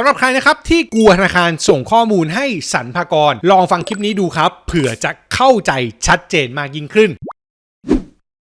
สำหรับใครนะครับที่กลัวธนาคารส่งข้อมูลให้สรรพากร ลองฟังคลิปนี้ดูครับ เผื่อจะเข้าใจชัดเจนมากยิ่งขึ้น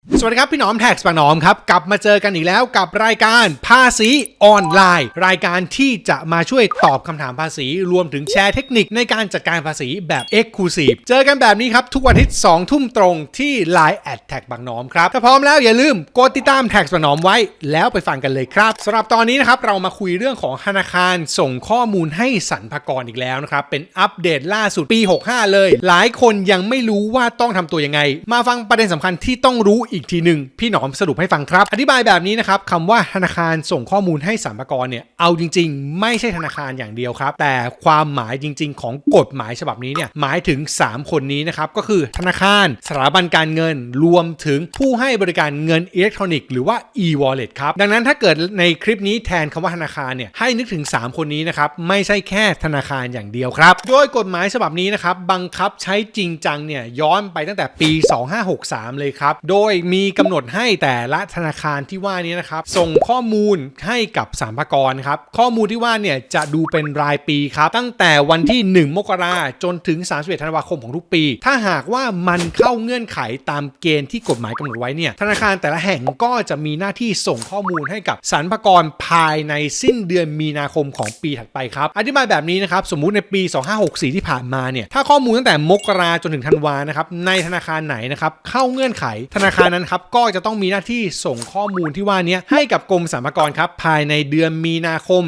สวัสดีครับ พี่หนอมแท็กปากหนอมครับ กลับมาเจอกันอีกแล้วกับรายการภาษีออนไลน์ รายการที่จะมาช่วยตอบคำถามภาษี รวมถึงแชร์เทคนิคในการจัดการภาษีแบบ e x c l u s i v e เจอกันแบบนี้ครับ ทุกวันอาทิตย์2ทุ่มตรงที่ Line แอดแท็กบางหนอมครับ ถ้าพร้อมแล้วอย่าลืมกดติดตามแท็กบางหนอมไว้ แล้วไปฟังกันเลยครับสำหรับตอนนี้นะครับเรามาคุยเรื่องของธนาคารส่งข้อมูลให้สรรพากรอีกแล้วนะครับเป็นอัปเดตล่าสุดปี 65 เลย หลายคนยังไม่รู้ว่าต้องทำตัวยังไง มาฟังประเด็นสำคัญที่ต้องรู้อีกทีหนึ่งพี่หนอมสรุปให้ฟังครับ อธิบายแบบนี้นะครับคำว่าธนาคารส่งข้อมูลให้สรรพากรเนี่ยเอาจริง ๆ ไม่ใช่ธนาคารอย่างเดียวครับ แต่ความหมายจริง ๆ ของกฎหมายฉบับนี้เนี่ยหมายถึง 3 คนนี้นะครับก็คือธนาคาร สถาบันการเงิน รวมถึงผู้ให้บริการเงินอิเล็กทรอนิกส์หรือว่า e-wallet ครับดังนั้นถ้าเกิดในคลิปนี้แทนคำว่าธนาคารเนี่ยให้นึกถึง 3 คนนี้นะครับไม่ใช่แค่ธนาคารอย่างเดียวครับโดยกฎหมายฉบับนี้นะครับบังคับใช้จริงจังเนี่ยย้อนไปตั้งแต่ปี 2563 เลยครับโดยมีกำหนดให้แต่ละธนาคารที่ว่านี้นะครับ ส่งข้อมูลให้กับสรรพากรครับ ข้อมูลที่ว่าเนี่ยจะดูเป็นรายปีครับ ตั้งแต่วันที่ 1 มกราจนถึง 31 ธันวาคมของทุกปี ถ้าหากว่ามันเข้าเงื่อนไขตามเกณฑ์ที่กฎหมายกำหนดไว้เนี่ย ธนาคารแต่ละแห่งก็จะมีหน้าที่ส่งข้อมูลให้กับสรรพากรภายในสิ้นเดือนมีนาคมของปีถัดไปครับ อธิบายแบบนี้นะครับ สมมุติในปี 2564 ที่ผ่านมาเนี่ย ถ้าข้อมูลตั้งแต่มกราจนถึงธันวานะครับ ในธนาคารไหนนะครับ เข้าเงื่อนไขธนาคารนั้นครับก็จะต้องมีหน้าที่ส่งข้อมูลที่ว่านี้ให้กับกรมสรรพากรครับภายในเดือนมีนาคม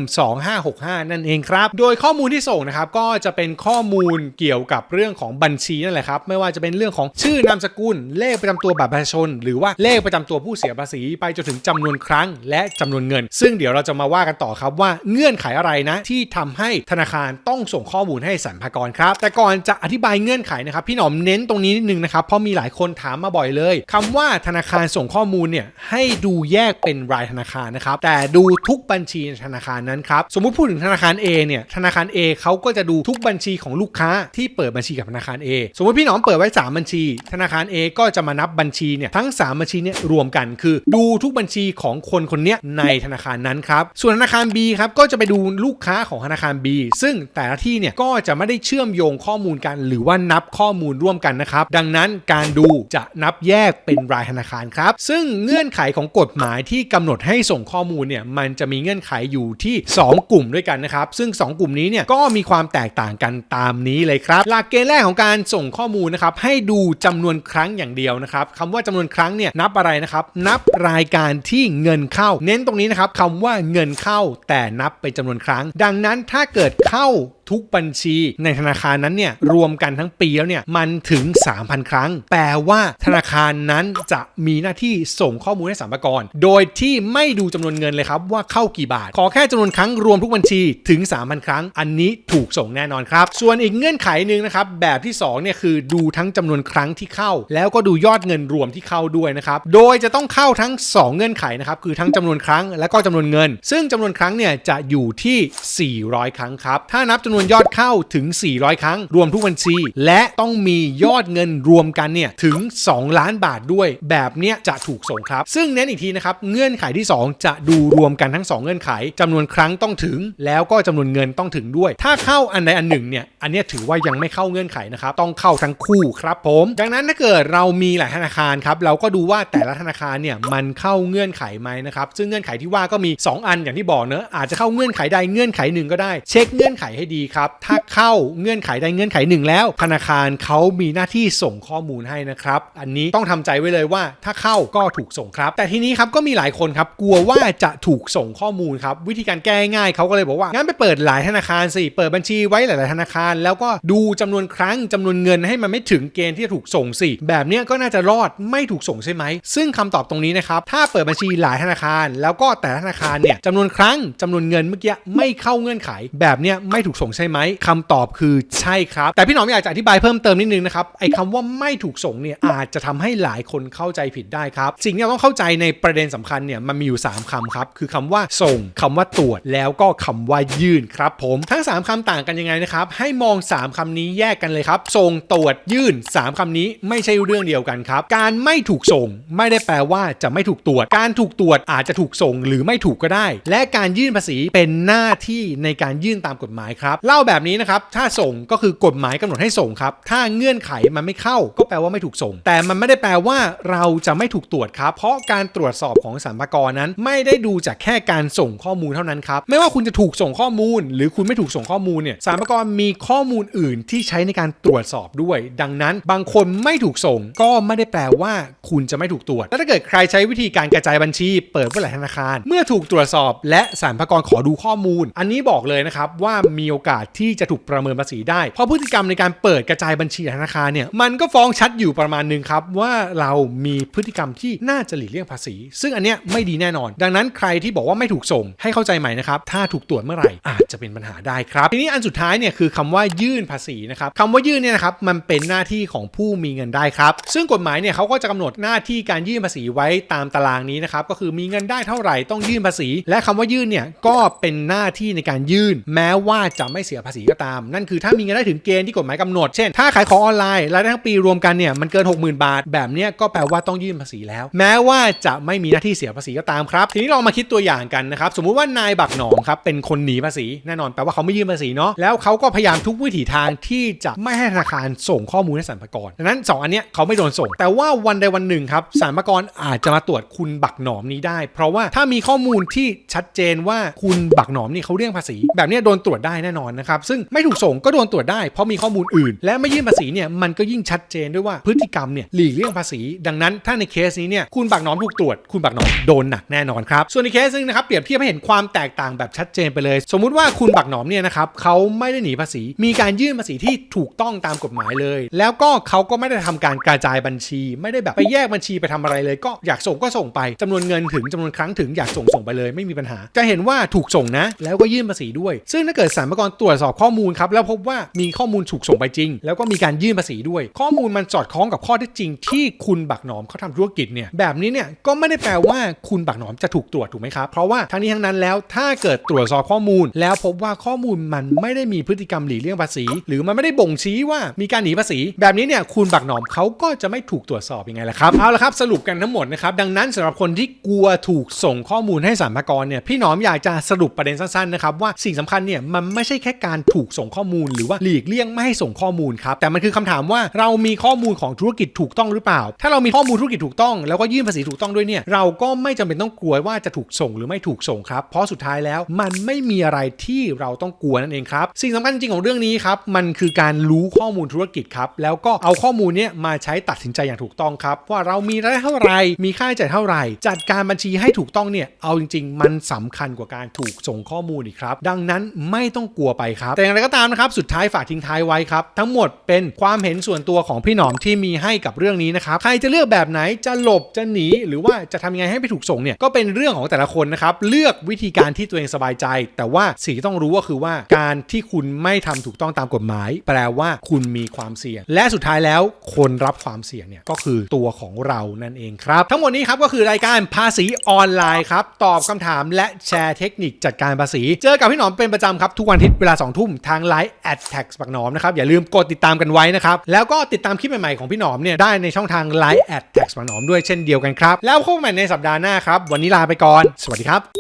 2565 นั่นเองครับ โดยข้อมูลที่ส่งนะครับก็จะเป็นข้อมูลเกี่ยวกับเรื่องของบัญชีนั่นแหละครับไม่ว่าจะเป็นเรื่องของชื่อนามสกุล เลขประจำตัวบัตรประชาชน หรือว่าเลขประจำตัวผู้เสียภาษี ไปจนถึงจำนวนครั้ง และจำนวนเงิน ซึ่งเดี๋ยวเราจะมาว่ากันต่อครับว่าเงื่อนไขอะไรนะที่ทำให้ธนาคารต้องส่งข้อมูลให้สรรพากรครับ แต่ก่อนจะอธิบายเงื่อนไขนะครับพี่หนอมเน้นตรงนี้นิดนึงนะครับเพราะมีหลายคนถามมาบ่อยเลยคำว่าธนาคารส่งข้อมูลเนี่ยให้ดูแยกเป็นรายธนาคารนะครับ แต่ดูทุกบัญชีในธนาคารนั้นครับ สมมุติพูดถึงธนาคาร A เนี่ย ธนาคาร A เขาก็จะดูทุกบัญชีของลูกค้าที่เปิดบัญชีกับธนาคาร A สมมติพี่หนอมเปิดไว้ 3 บัญชี ธนาคาร A ก็จะมานับบัญชีเนี่ยทั้ง 3 บัญชีเนี่ยรวมกันคือ ดูทุกบัญชีของคนคนเนี้ยในธนาคารนั้นครับ ส่วนธนาคาร B ครับก็จะไปดูลูกค้าของธนาคาร B ซึ่งแต่ละที่เนี่ยก็จะไม่ได้เชื่อมโยงข้อมูลกัน หรือว่านับข้อมูลร่วมกันนะครับดังนั้นการดูจะนับแยกเป็นรายธนาคารครับ ซึ่งเงื่อนไขของกฎหมายที่กำหนดให้ส่งข้อมูลเนี่ยมันจะมีเงื่อนไขอยู่ที่ 2 กลุ่มด้วยกันนะครับ ซึ่ง 2 กลุ่มนี้เนี่ยก็มีความแตกต่างกันตามนี้เลยครับ หลักเกณฑ์แรกของการส่งข้อมูลนะครับให้ดูจำนวนครั้งอย่างเดียวนะครับคำว่าจำนวนครั้งเนี่ยนับอะไรนะครับนับรายการที่เงินเข้า เน้นตรงนี้นะครับคำว่าเงินเข้าแต่นับเป็นจำนวนครั้ง ดังนั้นถ้าเกิดเข้า ทุกบัญชีในธนาคารนั้นเนี่ยรวมกันทั้งปีแล้วเนี่ยมันถึง 3,000 ครั้ง แปลว่าธนาคารนั้นจะมีหน้าที่ส่งข้อมูลให้สรรพากรโดยที่ไม่ดูจำนวนเงินเลยครับว่าเข้ากี่บาท ขอแค่จำนวนครั้งรวมทุกบัญชีถึง 3,000 ครั้ง อันนี้ถูกส่งแน่นอนครับ ส่วนอีกเงื่อนไขหนึ่งนะครับแบบที่2เนี่ยคือดูทั้งจำนวนครั้งที่เข้า แล้วก็ดูยอดเงินรวมที่เข้าด้วยนะครับโดยจะต้องเข้าทั้ง 2 เงื่อนไขนะครับคือทั้งจำนวนครั้งและก็จำนวนเงิน ซึ่งจำนวนครั้งเนี่ยจะอยู่ที่ 400 ครั้งครับถ้านับจำนวนยอดเข้าถึง 400 ครั้ง รวมทุกบัญชี และต้องมียอดเงินรวมกันเนี่ยถึง 2 ล้านบาทด้วยแบบเนี้ยจะถูกส่งครับ ซึ่งเน้นอีกทีนะครับเงื่อนไขที่ 2 จะดูรวมกันทั้ง 2 เงื่อนไขจำนวนครั้งต้องถึง แล้วก็จำนวนเงินต้องถึงด้วย ถ้าเข้าอันใดอันหนึ่งเนี่ยอันนี้ถือว่ายังไม่เข้าเงื่อนไขนะครับต้องเข้าทั้งคู่ครับผม ดังนั้นถ้าเกิดเรามีหลายธนาคารครับเราก็ดูว่าแต่ละธนาคารเนี่ยมันเข้าเงื่อนไขไหมนะครับซึ่งเงื่อนไขที่ว่าก็มี 2 อันอย่างที่บอกเนอะอาจจะเข้าเงื่อนไขใดเงื่อนไขหนึ่งก็ได้ เช็คเงื่อนไขให้ดีครับ ถ้าเข้าเงื่อนไขใดเงื่อนไขหนึ่งแล้ว ธนาคารเขามีหน้าที่ส่งข้อมูลให้นะครับ อันนี้ต้องทำใจไว้เลยว่าถ้าเข้าก็ถูกส่งครับ แต่ทีนี้ครับก็มีหลายคนครับกลัวว่าจะถูกส่งข้อมูลครับวิธีการแก้ง่ายเขาก็เลยบอกว่างั้นไปเปิดหลายธนาคารสิเปิดบัญชีไว้หลายๆธนาคาร แล้วก็ดูจำนวนครั้งจำนวนเงินให้มันไม่ถึงเกณฑ์ที่จะถูกส่งสิแบบนี้ก็น่าจะรอดไม่ถูกส่งใช่ไหมซึ่งคำตอบตรงนี้นะครับถ้าเปิดบัญชีหลายธนาคาร แล้วก็แต่ธนาคารเนี่ยจำนวนครั้งจำนวนเงินเมื่อกี้ไม่เข้าเงื่อนไข แบบเนี้ยไม่ถูกส่งใช่ไหมใช่ไหมคำตอบคือใช่ครับ แต่พี่หนอมอยากจะอธิบายเพิ่มเติมนิดนึงนะครับไอ้คำว่าไม่ถูกส่งเนี่ยอาจจะทำให้หลายคนเข้าใจผิดได้ครับ สิ่งที่เราต้องเข้าใจในประเด็นสำคัญเนี่ยมันมีอยู่ 3คำครับ คือคำว่าส่งคำว่าตรวจแล้วก็คำว่ายื่นครับผมทั้ง 3คำต่างกันยังไงนะครับให้มอง 3คำนี้แยกกันเลยครับส่งตรวจยื่น 3คำนี้ไม่ใช่เรื่องเดียวกันครับ การไม่ถูกส่งไม่ได้แปลว่าจะไม่ถูกตรวจ การถูกตรวจอาจจะถูกส่งหรือไม่ถูกก็ได้ และการยื่นภาษีเป็นหน้าที่ในการยื่นตามกฎหมายครับเล่าแบบนี้นะครับ ถ้าส่งก็คือกฎหมายกำหนดให้ส่งครับ ถ้าเงื่อนไขมันไม่เข้า ก็แปลว่าไม่ถูกส่ง แต่มันไม่ได้แปลว่าเราจะไม่ถูกตรวจครับ เพราะการตรวจสอบของสรรพากรนั้น ไม่ได้ดูจากแค่การส่งข้อมูลเท่านั้นครับ ไม่ว่าคุณจะถูกส่งข้อมูล หรือคุณไม่ถูกส่งข้อมูลเนี่ยสรรพากรมีข้อมูลอื่นที่ใช้ในการตรวจสอบด้วย ดังนั้นบางคนไม่ถูกส่ง ก็ไม่ได้แปลว่า คุณจะไม่ถูกตรวจ แล้วถ้าเกิดใครใช้วิธีการกระจายบัญชี เปิดเมื่อไหร่ธนาคาร เมื่อถูกตรวจสอบ และสรรพากรขอดูข้อมูล อันนี้บอกเลยนะครับว่ามีโอกาสที่จะถูกประเมินภาษีได้ เพราะพฤติกรรมในการเปิดกระจายบัญชีธนาคารเนี่ยมันก็ฟ้องชัดอยู่ประมาณหนึ่งครับว่าเรามีพฤติกรรมที่น่าจะหลีกเลี่ยงภาษี ซึ่งอันเนี้ยไม่ดีแน่นอน ดังนั้นใครที่บอกว่าไม่ถูกส่งให้เข้าใจใหม่นะครับถ้าถูกตรวจเมื่อไหร่อาจจะเป็นปัญหาได้ครับทีนี้อันสุดท้ายเนี่ยคือคำว่ายื่นภาษีนะครับคำว่ายื่นเนี่ยนะครับมันเป็นหน้าที่ของผู้มีเงินได้ครับ ซึ่งกฎหมายเนี่ยเขาก็จะกำหนดหน้าที่การยื่นภาษีไว้ตามตารางนี้นะครับก็คือมีเงินได้เท่าไหร่ต้องยื่นภาษี และคำว่ายื่นเนี่ยก็เป็นหน้าที่ในการยื่น แม้ว่าจะไม่เสียภาษีก็ตาม นั่นคือถ้ามีเงินได้ถึงเกณฑ์ที่กฎหมายกำหนด เช่น ถ้าขายของออนไลน์รายได้ทั้งปีรวมกันเนี่ยมันเกิน 60,000 บาท แบบเนี้ยก็แปลว่าต้องยื่นภาษีแล้ว แม้ว่าจะไม่มีหน้าที่เสียภาษีก็ตามครับ ทีนี้เรามาคิดตัวอย่างกันนะครับ สมมุติว่านายบักหนอมครับเป็นคนหนีภาษีแน่นอนแปลว่าเขาไม่ยื่นภาษีเนาะแล้วเขาก็พยายามทุกวิถีทางที่จะไม่ให้ธนาคารส่งข้อมูลให้สรรพากรดังนั้นสองอันเนี้ยเขาไม่โดนส่ง แต่ว่าวันใดวันหนึ่งครับสรรพากรอาจจะมาตรวจคุณบักหนอมนี้ได้ เพราะว่าถ้ามีข้อมูลที่ชัดเจนว่าคุณบักหนอมนี่เขาเลี่ยงภาษี แบบเนี้ยโดนตรวจได้แน่นอนนะครับซึ่งไม่ถูกส่งก็โดนตรวจได้เพราะมีข้อมูลอื่น และไม่ยื่นภาษีเนี่ยมันก็ยิ่งชัดเจนด้วยว่าพฤติกรรมเนี่ยหลีกเลี่ยงภาษี ดังนั้นถ้าในเคสนี้เนี่ยคุณบักหนอมถูกตรวจคุณบักหนอมโดนหนักแน่นอนครับส่วนในเคสนึงนะครับเปรียบเทียบให้เห็นความแตกต่างแบบชัดเจนไปเลย สมมุติว่าคุณบักหนอมเนี่ยนะครับเขาไม่ได้หนีภาษี มีการยื่นภาษีที่ถูกต้องตามกฎหมายเลย แล้วก็เขาก็ไม่ได้ทำการกระจายบัญชี ไม่ได้แบบไปแยกบัญชีไปทำอะไรเลย ก็อยากส่งก็ส่งไปจำนวนเงินถึงจำนวนครั้งถึงอยากส่งส่งไปเลยไม่มีปัญหา จะเห็นว่าถูกส่งนะ แล้วก็ยื่นภาษีด้วย ซึ่งถ้าเกิดสรรพากรตรวจสอบข้อมูลครับแล้วพบว่ามีข้อมูลถูกส่งไปจริง แล้วก็มีการยื่นภาษีด้วย ข้อมูลมันสอดคล้องกับข้อเท็จจริง ที่คุณบักหนอมเขาทำธุรกิจเนี่ยแบบนี้เนี่ยก็ไม่ได้แปลว่าคุณบักหนอมจะถูกตรวจถูกไหมครับเพราะว่าทั้งนี้ทั้งนั้นแล้วถ้าเกิดตรวจสอบข้อมูล แล้วพบว่าข้อมูลมันไม่ได้มีพฤติกรรมหลีกเลี่ยงภาษี หรือมันไม่ได้บ่งชี้ว่ามีการหนีภาษี แบบนี้เนี่ยคุณบักหนอมเขาก็จะไม่ถูกตรวจสอบยังไงล่ะครับเอาละครับสรุปกันทั้งหมดนะครับดังนั้นสำหรับคนที่กลัวถูกส่งข้อมูลให้สรรพากรเนี่ยพี่หนอมอยากจะสรุปประเด็นสั้นๆนะครับว่าสิ่งสำคัญเนี่ยมันไม่ใช่แค่การถูกส่งข้อมูล หรือว่าหลีกเลี่ยงไม่ให้ส่งข้อมูลครับแต่มันคือคำถามว่าเรามีข้อมูลของธุรกิจถูกต้องหรือเปล่า ถ้าเรามีข้อมูลธุรกิจถูกต้องแล้วก็ยื่นภาษีถูกต้องด้วยเนี่ยเราก็ไม่จำเป็นต้องกลัวว่าจะถูกส่งหรือไม่ถูกส่งครับ เพราะสุดท้ายแล้วมันไม่มีอะไรที่เราต้องกลัวนั่นเองครับสิ่งสำคัญจริงของเรื่องนี้ครับมันคือการรู้ข้อมูลธุรกิจครับแล้วก็เอาข้อมูลเนี้ยมาใช้ตัดสินใจอย่างถูกต้องครับว่าเรามีรายได้เท่าไหร่มีค่าใช้จ่ายเท่าไหร่ จัดการบัญชีให้ถูกต้องเนี่ยเอาจริง ๆ มันสำคัญกว่าการถูกส่งข้อมูลอีกครับ ดังนั้นไม่ต้องกลัวไปครับ แต่อย่างไรก็ตามนะครับ สุดท้ายฝากทิ้งท้ายไว้ครับ ทั้งหมดเป็นความเห็นส่วนตัวของพี่หนอมที่มีให้กับเรื่องนี้นะครับ ใครจะเลือกแบบไหน จะหลบ จะหนี หรือว่าจะทำยังไงให้ไม่ถูกส่งเนี่ย ก็เป็นเรื่องของแต่ละคนนะครับ เลือกวิธีการที่ตัวเองสบายใจ แต่ว่าสิ่งที่ต้องรู้ก็คือว่า การที่คุณไม่ทำถูกต้องตามกฎหมาย แปลว่าคุณมีความเสี่ยง และสุดท้ายแล้วคนรับความเสี่ยงเนี่ยก็คือตัวของเรานั่นเองครับ ทั้งหมดนี้ครับก็คือรายการภาษีออนไลน์ครับ ตอบคำถามและแชร์เทคนิคจัดการภาษี เจอกับพี่หนอมเป็นประจำครับทุกวันอาทิตย์เวลา 2 ทุ่มทางไลฟ์แอดแท็กปักหนอมนะครับอย่าลืมกดติดตามกันไว้นะครับแล้วก็ติดตามคลิปใหม่ๆของพี่หนอมเนี่ยได้ในช่องทางไลฟ์แอดแท็กปักหนอมด้วยเช่นเดียวกันครับแล้วพบกันใหม่ในสัปดาห์หน้าครับวันนี้ลาไปก่อน สวัสดีครับ